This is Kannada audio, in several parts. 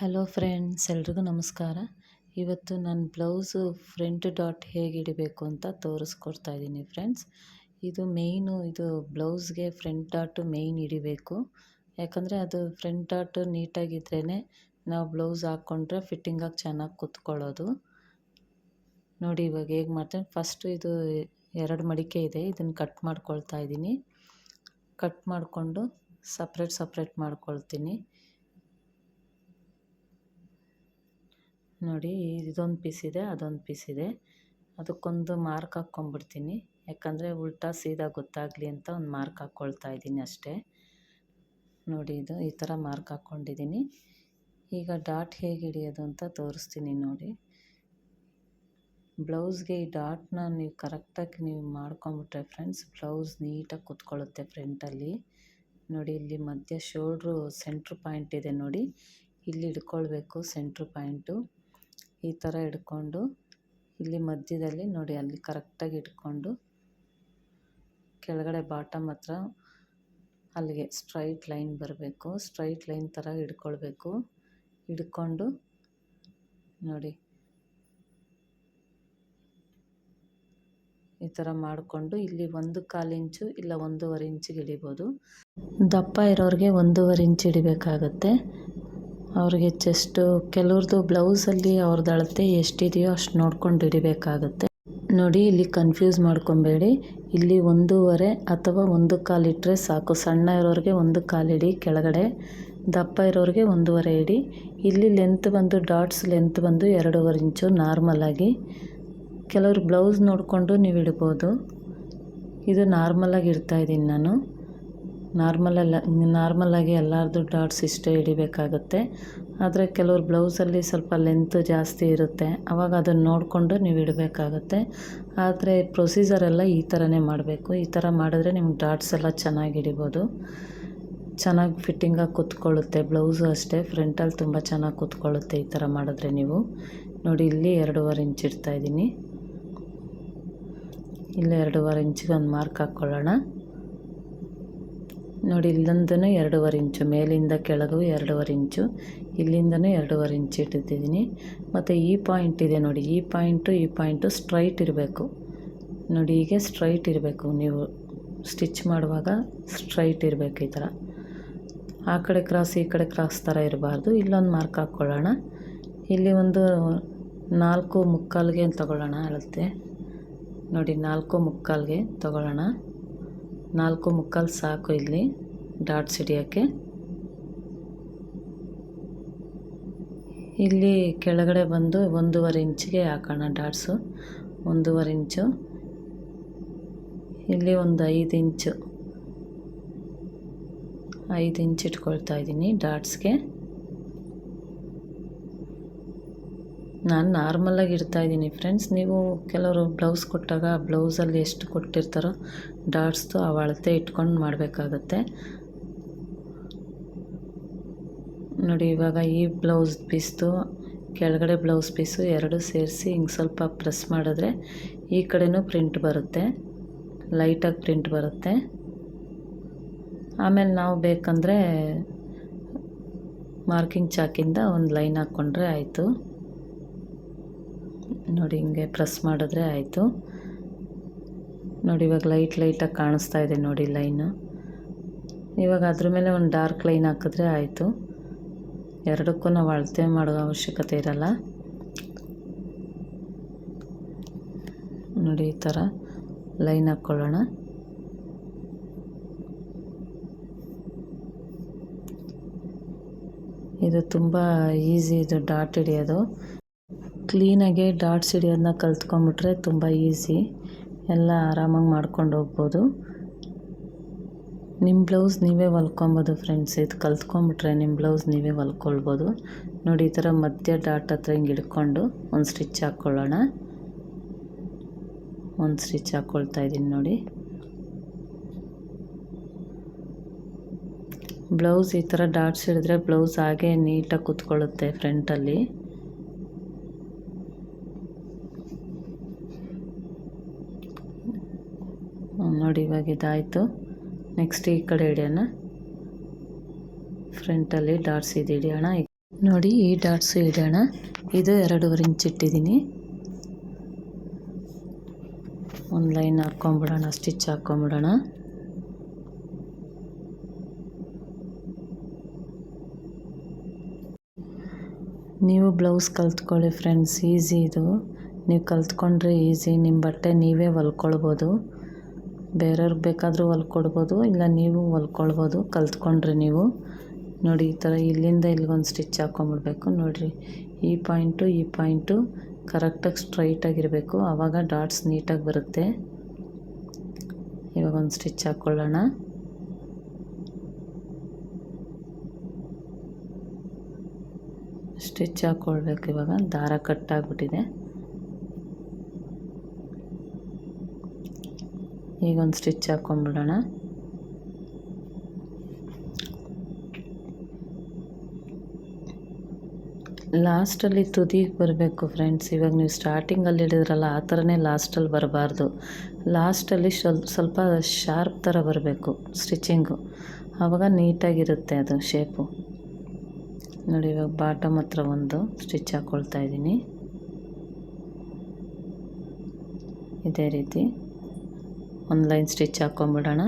ಹಲೋ ಫ್ರೆಂಡ್ಸ್, ಎಲ್ರಿಗೂ ನಮಸ್ಕಾರ. ಇವತ್ತು ನಾನು ಬ್ಲೌಸು ಫ್ರಂಟ್ ಡಾಟ್ ಹೇಗೆ ಹಿಡಿಬೇಕು ಅಂತ ತೋರಿಸ್ಕೊಡ್ತಾ ಇದ್ದೀನಿ ಫ್ರೆಂಡ್ಸ್. ಇದು ಮೇಯ್ನು, ಇದು ಬ್ಲೌಸ್ಗೆ ಫ್ರಂಟ್ ಡಾಟು ಮೇಯ್ನ್ ಹಿಡಿಬೇಕು ಯಾಕಂದರೆ ಅದು ಫ್ರಂಟ್ ಡಾಟು ನೀಟಾಗಿದ್ರೇ ನಾವು ಬ್ಲೌಸ್ ಹಾಕ್ಕೊಂಡ್ರೆ ಫಿಟ್ಟಿಂಗಾಗಿ ಚೆನ್ನಾಗಿ ಕುತ್ಕೊಳ್ಳೋದು. ನೋಡಿ ಇವಾಗ ಹೇಗೆ ಮಾಡ್ತೀನಿ. ಫಸ್ಟು ಇದು ಎರಡು ಮಡಿಕೆ ಇದೆ, ಇದನ್ನು ಕಟ್ ಮಾಡ್ಕೊಳ್ತಾ ಇದ್ದೀನಿ. ಕಟ್ ಮಾಡಿಕೊಂಡು ಸಪ್ರೇಟ್ ಸಪ್ರೇಟ್ ಮಾಡ್ಕೊಳ್ತೀನಿ. ನೋಡಿ, ಇದೊಂದು ಪೀಸ್ ಇದೆ, ಅದೊಂದು ಪೀಸ್ ಇದೆ. ಅದಕ್ಕೊಂದು ಮಾರ್ಕ್ ಹಾಕ್ಕೊಂಬಿಡ್ತೀನಿ ಯಾಕಂದರೆ ಉಲ್ಟಾ ಸೀದಾ ಗೊತ್ತಾಗಲಿ ಅಂತ ಒಂದು ಮಾರ್ಕ್ ಹಾಕ್ಕೊಳ್ತಾ ಇದ್ದೀನಿ ಅಷ್ಟೇ. ನೋಡಿ, ಇದು ಈ ಥರ ಮಾರ್ಕ್ ಹಾಕ್ಕೊಂಡಿದ್ದೀನಿ. ಈಗ ಡಾಟ್ ಹೇಗೆ ಹಿಡಿಯೋದು ಅಂತ ತೋರಿಸ್ತೀನಿ ನೋಡಿ. ಬ್ಲೌಸ್ಗೆ ಈ ಡಾಟ್ನ ನೀವು ಕರೆಕ್ಟಾಗಿ ನೀವು ಮಾಡ್ಕೊಂಬಿಟ್ರೆ ಫ್ರೆಂಡ್ಸ್ ಬ್ಲೌಸ್ ನೀಟಾಗಿ ಕುತ್ಕೊಳ್ಳುತ್ತೆ ಫ್ರಂಟಲ್ಲಿ ನೋಡಿ, ಇಲ್ಲಿ ಮಧ್ಯ ಶೋಲ್ಡ್ರು ಸೆಂಟ್ರ್ ಪಾಯಿಂಟ್ ಇದೆ ನೋಡಿ. ಇಲ್ಲಿ ಹಿಡ್ಕೊಳ್ಬೇಕು ಸೆಂಟ್ರ್ ಪಾಯಿಂಟು ಈ ಥರ ಹಿಡ್ಕೊಂಡು ಇಲ್ಲಿ ಮಧ್ಯದಲ್ಲಿ ನೋಡಿ ಅಲ್ಲಿ ಕರೆಕ್ಟಾಗಿ ಇಟ್ಕೊಂಡು ಕೆಳಗಡೆ ಬಾಟಮ್ ಹತ್ರ ಅಲ್ಲಿಗೆ ಸ್ಟ್ರೈಟ್ ಲೈನ್ ಬರಬೇಕು. ಸ್ಟ್ರೈಟ್ ಲೈನ್ ಥರ ಹಿಡ್ಕೊಳ್ಬೇಕು ಹಿಡ್ಕೊಂಡು ನೋಡಿ. ಈ ಥರ ಮಾಡಿಕೊಂಡು ಇಲ್ಲಿ ಒಂದು ಕಾಲು ಇಂಚು ಇಲ್ಲ ಒಂದೂವರೆ ಇಂಚಿಗೆ ಹಿಡಿಬೋದು ದಪ್ಪ ಇರೋರಿಗೆ ಒಂದೂವರೆ ಇಂಚು ಹಿಡಿಬೇಕಾಗತ್ತೆ ಅವ್ರಿಗೆ ಚೆಸ್ಟು ಕೆಲವ್ರದ್ದು ಬ್ಲೌಸಲ್ಲಿ ಅವ್ರದ್ದು ಅಳತೆ ಎಷ್ಟಿದೆಯೋ ಅಷ್ಟು ನೋಡ್ಕೊಂಡು ಹಿಡಿಬೇಕಾಗುತ್ತೆ. ನೋಡಿ, ಇಲ್ಲಿ ಕನ್ಫ್ಯೂಸ್ ಮಾಡ್ಕೊಬೇಡಿ. ಇಲ್ಲಿ ಒಂದೂವರೆ ಅಥವಾ ಒಂದು ಕಾಲು ಇಟ್ಟರೆ ಸಾಕು. ಸಣ್ಣ ಇರೋರಿಗೆ ಒಂದು ಕಾಲು ಇಡಿ, ಕೆಳಗಡೆ. ದಪ್ಪ ಇರೋರಿಗೆ ಒಂದೂವರೆ ಇಡಿ. ಇಲ್ಲಿ ಲೆಂತ್ ಬಂದು ಡಾಟ್ಸ್ ಲೆಂತ್ ಬಂದು ಎರಡೂವರೆ ಇಂಚು ನಾರ್ಮಲಾಗಿ ಕೆಲವರು ಬ್ಲೌಸ್ ನೋಡಿಕೊಂಡು ನೀವು ಇಡ್ಬೋದು. ಇದು ನಾರ್ಮಲಾಗಿ ಇಡ್ತಾಯಿದ್ದೀನಿ ನಾನು. ನಾರ್ಮಲಲ್ಲ, ನಾರ್ಮಲಾಗಿ ಎಲ್ಲರದ್ದು ಡಾಟ್ಸ್ ಇಷ್ಟೇ ಹಿಡಿಬೇಕಾಗುತ್ತೆ. ಆದರೆ ಕೆಲವ್ರು ಬ್ಲೌಸಲ್ಲಿ ಸ್ವಲ್ಪ ಲೆಂತ್ ಜಾಸ್ತಿ ಇರುತ್ತೆ. ಆವಾಗ ಅದನ್ನು ನೋಡಿಕೊಂಡು ನೀವು ಇಡಬೇಕಾಗತ್ತೆ. ಆದರೆ ಪ್ರೊಸೀಜರೆಲ್ಲ ಈ ಥರನೇ ಮಾಡಬೇಕು. ಈ ಥರ ಮಾಡಿದ್ರೆ ನಿಮ್ಗೆ ಡಾಟ್ಸ್ ಎಲ್ಲ ಚೆನ್ನಾಗಿ ಹಿಡಿಬೋದು. ಚೆನ್ನಾಗಿ ಫಿಟ್ಟಿಂಗಾಗಿ ಕೂತ್ಕೊಳ್ಳುತ್ತೆ. ಬ್ಲೌಸು ಅಷ್ಟೇ ಫ್ರಂಟಲ್ಲಿ ತುಂಬ ಚೆನ್ನಾಗಿ ಕೂತ್ಕೊಳ್ಳುತ್ತೆ ಈ ಥರ ಮಾಡಿದ್ರೆ ನೀವು. ನೋಡಿ, ಇಲ್ಲಿ ಎರಡೂವರೆ ಇಂಚ್ ಇಡ್ತಾಯಿದ್ದೀನಿ ಇಲ್ಲಿ ಎರಡೂವರೆ ಇಂಚಿಗೆ ಒಂದು ಮಾರ್ಕ್ ಹಾಕ್ಕೊಳ್ಳೋಣ ನೋಡಿ, ಇಲ್ಲಿಂದನೂ ಎರಡೂವರೆ ಇಂಚು, ಮೇಲಿಂದ ಕೆಳಗೂ ಎರಡೂವರೆ ಇಂಚು, ಇಲ್ಲಿಂದನೂ ಎರಡೂವರೆ ಇಂಚು ಇಟ್ಟಿದ್ದೀನಿ ಮತ್ತು ಈ ಪಾಯಿಂಟ್ ಇದೆ ನೋಡಿ, ಈ ಪಾಯಿಂಟು ಈ ಪಾಯಿಂಟು ಸ್ಟ್ರೈಟ್ ಇರಬೇಕು. ನೋಡಿ, ಹೀಗೆ ಸ್ಟ್ರೈಟ್ ಇರಬೇಕು. ನೀವು ಸ್ಟಿಚ್ ಮಾಡುವಾಗ ಸ್ಟ್ರೈಟ್ ಇರಬೇಕು ಈ ಥರ. ಆ ಕಡೆ ಕ್ರಾಸ್, ಈ ಕಡೆ ಕ್ರಾಸ್ ಥರ ಇರಬಾರ್ದು. ಇಲ್ಲೊಂದು ಮಾರ್ಕ್ ಹಾಕ್ಕೊಳ್ಳೋಣ. ಇಲ್ಲಿ ಒಂದು ನಾಲ್ಕು ಮುಕ್ಕಾಲ್ಗೆ ತಗೊಳ್ಳೋಣ ಅಳತೆ ನೋಡಿ, ನಾಲ್ಕು ಮುಕ್ಕಾಲ್ಗೆ ತಗೊಳ್ಳೋಣ. ನಾಲ್ಕು ಮುಕ್ಕಾಲು ಸಾಕು ಇಲ್ಲಿ ಡಾಟ್ಸ್ ಹಿಡಿಯೋಕ್ಕೆ. ಇಲ್ಲಿ ಕೆಳಗಡೆ ಬಂದು ಒಂದೂವರೆ ಇಂಚಿಗೆ ಹಾಕೋಣ ಡಾಟ್ಸು. ಒಂದೂವರೆ ಇಂಚು. ಇಲ್ಲಿ ಒಂದು ಐದು ಇಂಚು. ಐದು ಇಂಚ್ ಇಟ್ಕೊಳ್ತಾ ಇದ್ದೀನಿ ಡಾಟ್ಸ್ಗೆ. ನಾನು ನಾರ್ಮಲಾಗಿ ಇಡ್ತಾಯಿದ್ದೀನಿ ಫ್ರೆಂಡ್ಸ್. ನೀವು ಕೆಲವರು ಬ್ಲೌಸ್ ಕೊಟ್ಟಾಗ ಬ್ಲೌಸಲ್ಲಿ ಎಷ್ಟು ಕೊಟ್ಟಿರ್ತಾರೋ ಡಾಟ್ಸ್ದು ಆ ಅಳತೆ ಇಟ್ಕೊಂಡು ಮಾಡಬೇಕಾಗತ್ತೆ. ನೋಡಿ, ಇವಾಗ ಈ ಬ್ಲೌಸ್ ಪೀಸ್ದು, ಕೆಳಗಡೆ ಬ್ಲೌಸ್ ಪೀಸು ಎರಡು ಸೇರಿಸಿ ಹಿಂಗೆ ಸ್ವಲ್ಪ ಪ್ರೆಸ್ ಮಾಡಿದ್ರೆ ಈ ಕಡೆನೂ ಪ್ರಿಂಟ್ ಬರುತ್ತೆ. ಲೈಟಾಗಿ ಪ್ರಿಂಟ್ ಬರುತ್ತೆ. ಆಮೇಲೆ ನಾವು ಬೇಕಂದರೆ ಮಾರ್ಕಿಂಗ್ ಚಾಕಿಂದ ಒಂದು ಲೈನ್ ಹಾಕ್ಕೊಂಡ್ರೆ ಆಯಿತು. ನೋಡಿ, ಹಿಂಗೆ ಪ್ರೆಸ್ ಮಾಡಿದ್ರೆ ಆಯಿತು. ನೋಡಿ, ಇವಾಗ ಲೈಟ್ ಲೈಟಾಗಿ ಕಾಣಿಸ್ತಾ ಇದೆ ನೋಡಿ ಲೈನು ಇವಾಗ ಅದ್ರ ಮೇಲೆ ಒಂದು ಡಾರ್ಕ್ ಲೈನ್ ಹಾಕಿದ್ರೆ ಆಯಿತು. ಎರಡಕ್ಕೂ ನಾವು ಅಳತೆ ಮಾಡೋ ಅವಶ್ಯಕತೆ ಇರಲ್ಲ. ನೋಡಿ, ಈ ಥರ ಲೈನ್ ಹಾಕ್ಕೊಳ್ಳೋಣ ಇದು ತುಂಬ ಈಸಿ ಇದು ಡಾಟ್ ಹಿಡಿಯೋದು. ಕ್ಲೀನಾಗೆ ಡಾಟ್ಸ್ ಹಿಡಿಯೋದನ್ನ ಕಲ್ತ್ಕೊಂಡ್ಬಿಟ್ರೆ ತುಂಬ ಈಸಿ ಎಲ್ಲ ಆರಾಮಾಗಿ ಮಾಡ್ಕೊಂಡು ಹೋಗ್ಬೋದು. ನಿಮ್ಮ ಬ್ಲೌಸ್ ನೀವೇ ಹೊಲ್ಕೊಬೋದು ಫ್ರೆಂಡ್ಸ್. ಇದು ಕಲ್ತ್ಕೊಂಬಿಟ್ರೆ ನಿಮ್ಮ ಬ್ಲೌಸ್ ನೀವೇ ಹೊಲ್ಕೊಳ್ಬೋದು. ನೋಡಿ, ಈ ಥರ ಮಧ್ಯ ಡಾಟ್ ಹತ್ರ ಹಿಂಗೆ ಹಿಡ್ಕೊಂಡು ಒಂದು ಸ್ಟಿಚ್ ಹಾಕ್ಕೊಳ್ಳೋಣ ಒಂದು ಸ್ಟಿಚ್ ಹಾಕ್ಕೊಳ್ತಾ ಇದ್ದೀನಿ ನೋಡಿ. ಬ್ಲೌಸ್ ಈ ಥರ ಡಾಟ್ಸ್ ಹಿಡಿದ್ರೆ ಬ್ಲೌಸ್ ಹಾಗೆ ನೀಟಾಗಿ ಕೂತ್ಕೊಳ್ಳುತ್ತೆ ಫ್ರಂಟಲ್ಲಿ. ನೋಡಿ ಇವಾಗ ಇದಾಯಿತು. ನೆಕ್ಸ್ಟ್ ಈ ಕಡೆ ಹಿಡಿಯೋಣ. ಫ್ರಂಟಲ್ಲಿ ಡಾಟ್ಸ್ ಇದು ಹಿಡಿಯೋಣ. ನೋಡಿ ಈ ಡಾಟ್ಸು ಹಿಡಿಯೋಣ. ಇದು ಎರಡೂವರೆ ಇಂಚ್ ಇಟ್ಟಿದ್ದೀನಿ. ಒಂದು ಲೈನ್ ಹಾಕ್ಕೊಂಬಿಡೋಣ ಸ್ಟಿಚ್ ಹಾಕ್ಕೊಂಬಿಡೋಣ ನೀವು ಬ್ಲೌಸ್ ಕಲ್ತ್ಕೊಳ್ಳಿ ಫ್ರೆಂಡ್ಸ್ ಈಸಿ ಇದು. ನೀವು ಕಲ್ತ್ಕೊಂಡ್ರೆ ಈಸಿ ನಿಮ್ಮ ಬಟ್ಟೆ ನೀವೇ ಹೊಲ್ಕೊಳ್ಬೋದು. ಬೇರೆಯವ್ರಿಗೆ ಬೇಕಾದರೂ ಹೊಲ್ಕೊಡ್ಬೋದು, ಇಲ್ಲ ನೀವು ಹೊಲ್ಕೊಳ್ಬೋದು, ಕಲ್ತ್ಕೊಂಡ್ರೆ ನೀವು. ನೋಡಿ, ಈ ಥರ ಇಲ್ಲಿಂದ ಇಲ್ಲಿಗೊಂದು ಸ್ಟಿಚ್ ಹಾಕ್ಕೊಂಬಿಡ್ಬೇಕು ನೋಡಿರಿ, ಈ ಪಾಯಿಂಟು ಈ ಪಾಯಿಂಟು ಕರೆಕ್ಟಾಗಿ ಸ್ಟ್ರೈಟಾಗಿರಬೇಕು. ಆವಾಗ ಡಾಟ್ಸ್ ನೀಟಾಗಿ ಬರುತ್ತೆ. ಇವಾಗ ಒಂದು ಸ್ಟಿಚ್ ಹಾಕ್ಕೊಳ್ಳೋಣ ಸ್ಟಿಚ್ ಹಾಕ್ಕೊಳ್ಬೇಕು ಇವಾಗ. ದಾರ ಕಟ್ಟಾಗ್ಬಿಟ್ಟಿದೆ. ಈಗ ಒಂದು ಸ್ಟಿಚ್ ಹಾಕ್ಕೊಂಬಿಡೋಣ. ಲಾಸ್ಟಲ್ಲಿ ತುದಿಗೆ ಬರಬೇಕು ಫ್ರೆಂಡ್ಸ್, ಇವಾಗ ನೀವು ಸ್ಟಾರ್ಟಿಂಗಲ್ಲಿ ಹಿಡಿದ್ರಲ್ಲ ಆ ಥರನೇ ಲಾಸ್ಟಲ್ಲಿ ಬರಬಾರ್ದು. ಲಾಸ್ಟಲ್ಲಿ ಸ್ವಲ್ಪ ಸ್ವಲ್ಪ ಶಾರ್ಪ್ ಥರ ಬರಬೇಕು ಸ್ಟಿಚಿಂಗು. ಆವಾಗ ನೀಟಾಗಿರುತ್ತೆ ಅದು ಶೇಪು. ನೋಡಿ, ಇವಾಗ ಬಾಟಮ್ ಹತ್ರ ಒಂದು ಸ್ಟಿಚ್ ಹಾಕ್ಕೊಳ್ತಾ ಇದ್ದೀನಿ. ಇದೇ ರೀತಿ. ಒಂದು ಲೈನ್ ಸ್ಟಿಚ್ ಹಾಕ್ಕೊಂಬಿಡೋಣ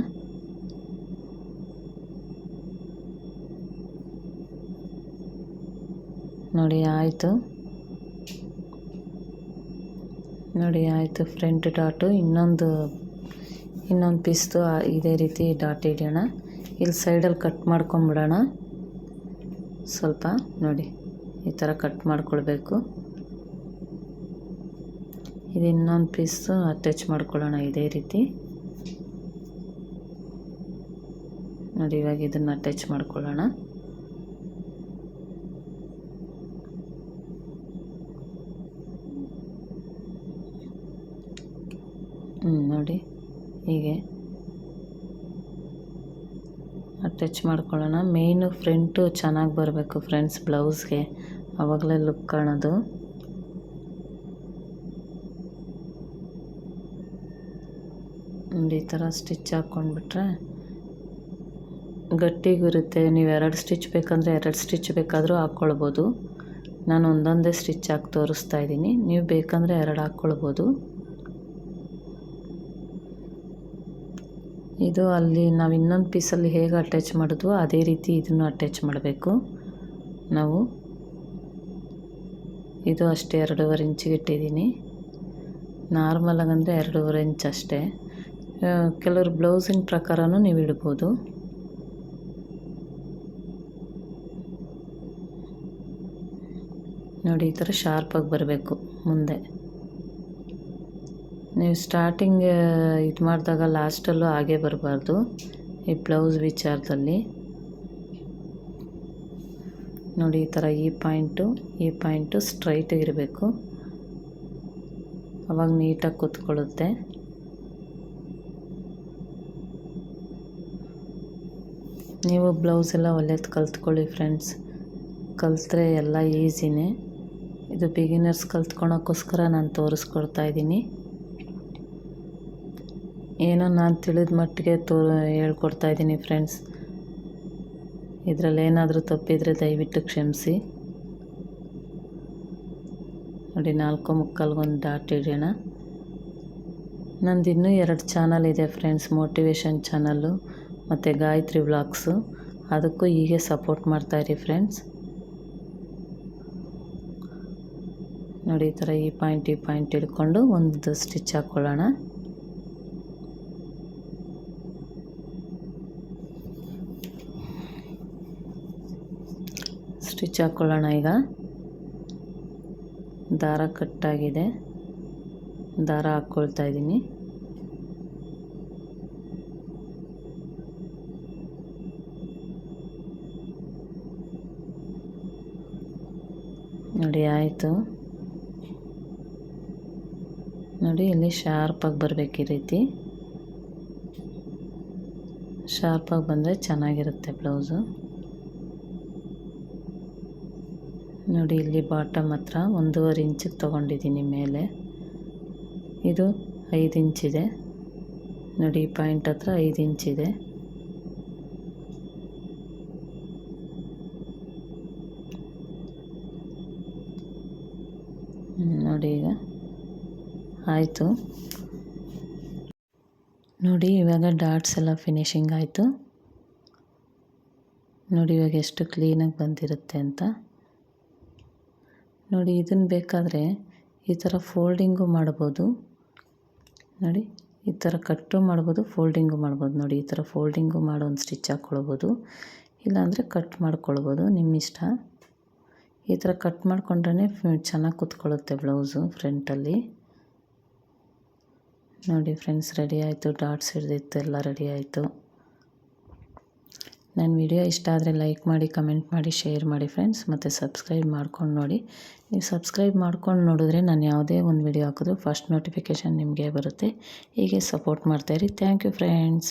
ನೋಡಿ, ಆಯಿತು. ನೋಡಿ, ಆಯಿತು. ಫ್ರಂಟ್ ಡಾಟು, ಇನ್ನೊಂದು ಇನ್ನೊಂದು ಪೀಸ್ದು ಇದೇ ರೀತಿ ಡಾಟ್ ಇಡೋಣ ಇಲ್ಲಿ ಸೈಡಲ್ಲಿ ಕಟ್ ಮಾಡ್ಕೊಂಬಿಡೋಣ. ಸ್ವಲ್ಪ, ನೋಡಿ, ಈ ಥರ ಕಟ್ ಮಾಡ್ಕೊಳ್ಬೇಕು. ಇದು ಇನ್ನೊಂದು ಪೀಸು ಅಟ್ಯಾಚ್ ಮಾಡ್ಕೊಳ್ಳೋಣ ಇದೇ ರೀತಿ. ನೋಡಿ, ಇವಾಗ ಇದನ್ನು ಅಟ್ಯಾಚ್ ಮಾಡ್ಕೊಳ್ಳೋಣ. ಹ್ಞೂ ನೋಡಿ, ಹೀಗೆ. ಅಟ್ಯಾಚ್ ಮಾಡ್ಕೊಳ್ಳೋಣ. ಮೇಯ್ನು ಫ್ರಂಟು ಚೆನ್ನಾಗಿ ಬರಬೇಕು ಫ್ರೆಂಡ್ಸ್ ಬ್ಲೌಸ್ಗೆ. ಆವಾಗಲೇ ಲುಕ್ ಕಾಣೋದು. ನೋಡಿ, ಈ ಥರ ಸ್ಟಿಚ್ ಹಾಕ್ಕೊಂಡ್ಬಿಟ್ರೆ ಗಟ್ಟಿಗಿರುತ್ತೆ. ನೀವು ಎರಡು ಸ್ಟಿಚ್ ಬೇಕಂದರೆ ಎರಡು ಸ್ಟಿಚ್ ಬೇಕಾದರೂ ಹಾಕ್ಕೊಳ್ಬೋದು. ನಾನು ಒಂದೊಂದೇ ಸ್ಟಿಚ್ ಹಾಕಿ ತೋರಿಸ್ತಾ ಇದ್ದೀನಿ. ನೀವು ಬೇಕಂದರೆ ಎರಡು ಹಾಕ್ಕೊಳ್ಬೋದು. ಇದು ಅಲ್ಲಿ ನಾವು ಇನ್ನೊಂದು ಪೀಸಲ್ಲಿ ಹೇಗೆ ಅಟ್ಯಾಚ್ ಮಾಡಿದ್ವೋ ಅದೇ ರೀತಿ ಇದನ್ನು ಅಟ್ಯಾಚ್ ಮಾಡಬೇಕು. ನಾವು ಇದು ಅಷ್ಟೇ ಎರಡೂವರೆ ಇಂಚಿಗೆ ಇಟ್ಟಿದ್ದೀನಿ. ನಾರ್ಮಲಾಗಂದರೆ ಎರಡೂವರೆ ಇಂಚ್ ಅಷ್ಟೇ. ಕೆಲವರು ಬ್ಲೌಸಿನ ಪ್ರಕಾರನೂ ನೀವು ಇಡ್ಬೋದು. ನೋಡಿ, ಈ ಥರ ಶಾರ್ಪಾಗಿ ಬರಬೇಕು ಮುಂದೆ. ನೀವು ಸ್ಟಾರ್ಟಿಂಗ್ ಇದು ಮಾಡಿದಾಗ ಲಾಸ್ಟಲ್ಲೂ ಹಾಗೆ ಬರಬಾರ್ದು. ಈ ಬ್ಲೌಸ್ ವಿಚಾರದಲ್ಲಿ. ನೋಡಿ, ಈ ಥರ ಈ ಪಾಯಿಂಟು ಈ ಪಾಯಿಂಟು ಸ್ಟ್ರೈಟಾಗಿರಬೇಕು ಅವಾಗ ನೀಟಾಗಿ ಕೂತ್ಕೊಳ್ಳುತ್ತೆ. ನೀವು ಬ್ಲೌಸ್ ಎಲ್ಲ ಕಲ್ತ್ಕೊಳ್ಳಿ ಫ್ರೆಂಡ್ಸ್ ಕಲಿತ್ರೆ ಎಲ್ಲ ಈಸಿನೇ ಇದು ಬಿಗಿನರ್ಸ್ ಕಲ್ತ್ಕೊಳಕ್ಕೋಸ್ಕರ ನಾನು ತೋರಿಸ್ಕೊಡ್ತಾ ಇದ್ದೀನಿ. ಏನೋ ನಾನು ತಿಳಿದ ಮಟ್ಟಿಗೆ ತೋ ಹೇಳ್ಕೊಡ್ತಾ ಇದ್ದೀನಿ ಫ್ರೆಂಡ್ಸ್ ಇದರಲ್ಲಿ ಏನಾದರೂ ತಪ್ಪಿದರೆ ದಯವಿಟ್ಟು ಕ್ಷಮಿಸಿ. ನೋಡಿ, ನಾಲ್ಕು ಮುಕ್ಕಾಲ್ಗೊಂದು ಡಾಟ್ ಇಡೋಣ ನಂದು ಇನ್ನೂ ಎರಡು ಚಾನಲ್ ಇದೆ ಫ್ರೆಂಡ್ಸ್ ಮೋಟಿವೇಶನ್ ಚಾನಲ್ಲು, ಮತ್ತು ಗಾಯತ್ರಿ ವ್ಲಾಗ್ಸು ಅದಕ್ಕೂ ಹೀಗೆ ಸಪೋರ್ಟ್ ಮಾಡ್ತಾಯಿರಿ ಫ್ರೆಂಡ್ಸ್ ನೋಡಿ, ಈ ಥರ ಈ ಪಾಯಿಂಟ್ ಈ ಪಾಯಿಂಟ್ ಹಿಡ್ಕೊಂಡು ಒಂದು ಸ್ಟಿಚ್ ಹಾಕ್ಕೊಳ್ಳೋಣ ಸ್ಟಿಚ್ ಹಾಕ್ಕೊಳ್ಳೋಣ ಈಗ. ದಾರ ಕಟ್ಟಾಗಿದೆ. ದಾರ ಹಾಕ್ಕೊಳ್ತಾ ಇದ್ದೀನಿ. ನೋಡಿ, ಆಯಿತು. ನೋಡಿ, ಇಲ್ಲಿ ಶಾರ್ಪಾಗಿ ಬರಬೇಕು ಈ ರೀತಿ. ಶಾರ್ಪಾಗಿ ಬಂದರೆ ಚೆನ್ನಾಗಿರುತ್ತೆ ಬ್ಲೌಸು ನೋಡಿ, ಇಲ್ಲಿ ಬಾಟಮ್ ಹತ್ರ ಒಂದೂವರೆ ಇಂಚಿಗೆ ತೊಗೊಂಡಿದ್ದೀನಿ ಮೇಲೆ. ಇದು ಐದು ಇಂಚಿದೆ ನೋಡಿ ಪಾಯಿಂಟ್ ಹತ್ರ ಐದು ಇಂಚಿದೆ ನೋಡಿ ಈಗ. ಆಯಿತು. ನೋಡಿ, ಇವಾಗ ಡಾಟ್ಸ್ ಎಲ್ಲ ಫಿನಿಶಿಂಗ್ ಆಯಿತು. ನೋಡಿ, ಇವಾಗ ಎಷ್ಟು ಕ್ಲೀನಾಗಿ ಬಂದಿರುತ್ತೆ ಅಂತ. ನೋಡಿ ಇದನ್ನು ಬೇಕಾದರೆ ಈ ಥರ ಫೋಲ್ಡಿಂಗು ಮಾಡ್ಬೋದು. ನೋಡಿ, ಈ ಥರ ಕಟ್ಟು ಮಾಡ್ಬೋದು, ಫೋಲ್ಡಿಂಗು ಮಾಡ್ಬೋದು. ನೋಡಿ, ಈ ಥರ ಫೋಲ್ಡಿಂಗು ಮಾಡೋ ಒಂದು ಸ್ಟಿಚ್ ಹಾಕ್ಕೊಳ್ಬೋದು. ಇಲ್ಲಾಂದರೆ ಕಟ್ ಮಾಡ್ಕೊಳ್ಬೋದು, ನಿಮ್ಮ ಇಷ್ಟ. ಈ ಥರ ಕಟ್ ಮಾಡ್ಕೊಂಡ್ರೆ ಚೆನ್ನಾಗಿ ಕೂತ್ಕೊಳ್ಳುತ್ತೆ ಬ್ಲೌಸು ಫ್ರಂಟಲ್ಲಿ. ನೋಡಿ ಫ್ರೆಂಡ್ಸ್, ರೆಡಿ ಆಯಿತು. ಡಾಟ್ಸ್ ಹಿಡ್ದಿತ್ತು, ಎಲ್ಲ ರೆಡಿ ಆಯಿತು. ನನ್ನ ವಿಡಿಯೋ ಇಷ್ಟ ಆದರೆ ಲೈಕ್ ಮಾಡಿ, ಕಮೆಂಟ್ ಮಾಡಿ, ಶೇರ್ ಮಾಡಿ ಫ್ರೆಂಡ್ಸ್. ಮತ್ತು ಸಬ್ಸ್ಕ್ರೈಬ್ ಮಾಡ್ಕೊಂಡು ನೋಡಿ. ನೀವು ಸಬ್ಸ್ಕ್ರೈಬ್ ಮಾಡ್ಕೊಂಡು ನೋಡಿದ್ರೆ ನಾನು ಯಾವುದೇ ಒಂದು ವಿಡಿಯೋ ಹಾಕಿದ್ರು ಫಸ್ಟ್ ನೋಟಿಫಿಕೇಷನ್ ನಿಮಗೆ ಬರುತ್ತೆ. ಹೀಗೆ ಸಪೋರ್ಟ್ ಮಾಡ್ತಾಯಿರಿ ಥ್ಯಾಂಕ್ ಯು ಫ್ರೆಂಡ್ಸ್.